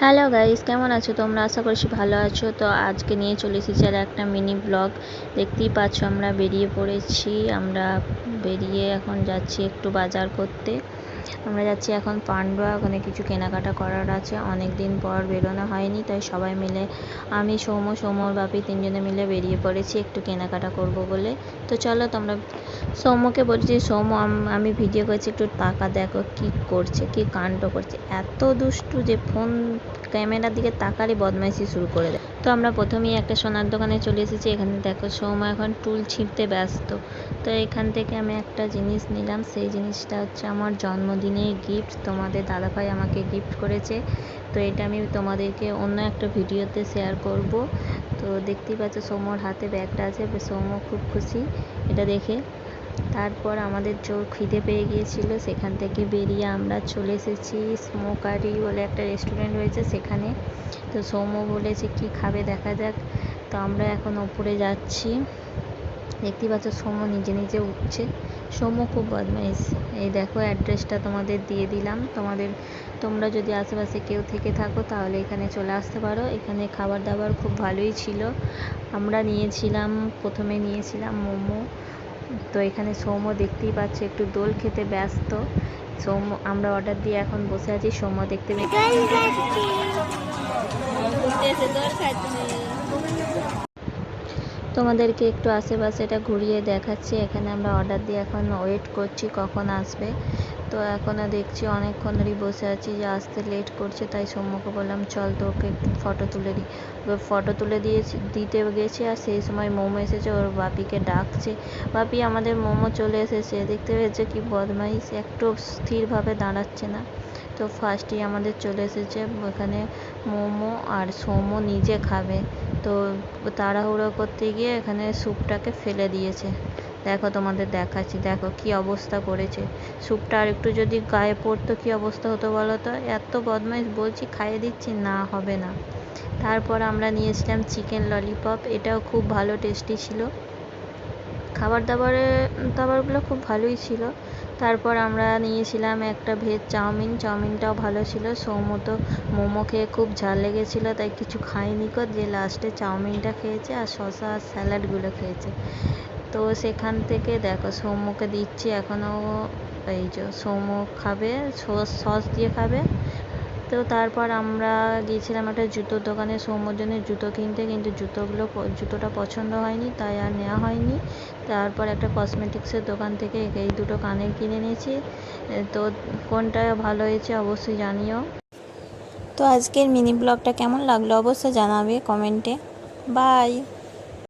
Hello guys কেমন আছো? তোমরা আশা করছি ভালো আছো। তো আজকে নিয়ে চলে এসেছি আর একটা মিনি ব্লগ দেখতেই পাচ্ছ আমরা বেরিয়ে পড়েছি। আমরা বেরিয়ে এখন যাচ্ছি একটু বাজার করতে। আমরা যাচ্ছি এখন পান্ডুয়া, ওখানে কিছু কেনাকাটা করার আছে। অনেক দিন পর বেরোনো হয়নি, তাই সবাই মিলে, আমি সৌম সৌমর বাপি তিনজনে মিলে বেরিয়ে পড়েছি একটু কেনাকাটা করব বলে। তো চলো তোমরা, সৌম্যকে বলছি আম- আমি ভিডিও করছি, একটু টাকা দেখো কি করছে, কি কাণ্ড করছে। এত দুষ্টু যে ফোন ক্যামেরার দিকে তাকারই বদমাইশি শুরু করে দেয়। তো আমরা প্রথমেই একটা সোনার দোকানে চলে এসেছি, এখানে দেখো সৌম্য এখন টুল ছিঁড়তে ব্যস্ত। তো এখান থেকে আমি একটা জিনিস নিলাম, সেই জিনিসটা হচ্ছে আমার জন্মদিনের গিফট তোমাদের দাদাভাই আমাকে গিফট করেছে। তো এটা আমি তোমাদেরকে অন্য একটা ভিডিওতে শেয়ার করব। তো দেখতেই পাচ্ছ সৌম্যর হাতে ব্যাগটা আছে সৌম্য খুব খুশি। এটা দেখে তারপর আমাদের জোর খিদে পেয়ে গিয়েছিল, সেখান থেকে বেরিয়ে আমরা চলে এসেছি স্মোকারি বলে একটা রেস্টুরেন্ট রয়েছে সেখানে। তো সৌম্য বলেছে কি খাবে? দেখা যাক। তো আমরা এখন ওপরে যাচ্ছি। দেখতেই পাচ্ছ সৌম্য নিজে নিজে উঠছে। সৌম্য খুব বদমাইশ। এই দেখো অ্যাড্রেসটা তোমাদের দিয়ে দিলাম। তোমাদের, তোমরা যদি আশেপাশে কেউ থেকে থাকো, তাহলে এখানে চলে আসতে পারো। এখানে খাবার দাবার খুব ভালোই ছিল। আমরা নিয়েছিলাম, প্রথমে নিয়েছিলাম মোমো। তো এখানে সৌম্য দেখতেই পাচ্ছে, একটু দোল খেতে ব্যস্ত। সৌম্য, আমরা অর্ডার দিয়ে এখন বসে আছি, সৌম্য দেখতে পেয়ে তোমাদেরকে একটু আশেপাশে এটা ঘুরিয়ে দেখাচ্ছি। এখানে আমরা অর্ডার দিয়ে এখন ওয়েট করছি কখন আসবে। তো এখনও দেখছি অনেকক্ষণ ধরেই বসে আছি যে আসতে লেট করছে, তাই সৌম্যকে বললাম, চল তোকে একটু ফটো তুলে দিই। ওর ফটো তুলে দিয়েছি, দিতে গেছি আর সেই সময় মোমো এসেছে, ওর বাপিকে ডাকছে। বাপি, আমাদের মোমো চলে এসেছে। দেখতে পেয়েছে কি বদমাইশ? একটু স্থিরভাবে দাঁড়াচ্ছে না। তো ফার্স্টেই আমাদের চলে এসেছে ওখানে মোমো আর সৌম্য নিজে খাবে। তো তাড়াহুড়ো করতে গিয়ে এখানে স্যুপটাকে ফেলে দিয়েছে। দেখো তোমাদের দেখাচ্ছি, দেখো কি অবস্থা করেছে। স্যুপটা আর একটু যদি গায়ে পড়তো কি অবস্থা হতো বলো তো? এত বদমাইশ বলছি খাইয়ে দিচ্ছি, না হবে না। তারপর আমরা নিয়েছিলাম চিকেন ললিপপ এটাও খুব ভালো টেস্টি ছিল। খাবার দাবারে দাবারগুলো খুব ভালোই ছিল। তারপর আমরা নিয়েছিলাম একটা ভেজ চাউমিন। চাউমিনটাও ভালো ছিল। সৌম্য তো মোমো খেয়ে খুব ঝাল লেগেছিলো, তাই কিছু খায়নি কো। যে লাস্টে চাউমিনটা খেয়েছে আর শসা আর স্যালাডগুলো খেয়েছে। তো সেখান থেকে দেখো, সৌম্যকে দিচ্ছি এখনও, এই যে সৌম্য খাবে সস সস দিয়ে খাবে। তো তারপর আমরা গিয়েছিলাম একটা জুতোর দোকানে সৌম্যর জুতো কিনতে, কিন্তু জুতোগুলো জুতোটা পছন্দ হয়নি, তাই আর নেওয়া হয়নি। তারপর একটা কসমেটিক্সের দোকান থেকে এই দুটো কানের কিনে নিয়েছি। তো কোনটা ভালো হয়েছে অবশ্যই জানিও। তো আজকের মিনি ব্লগটা কেমন লাগল অবশ্যই জানাবে কমেন্টে। বাই!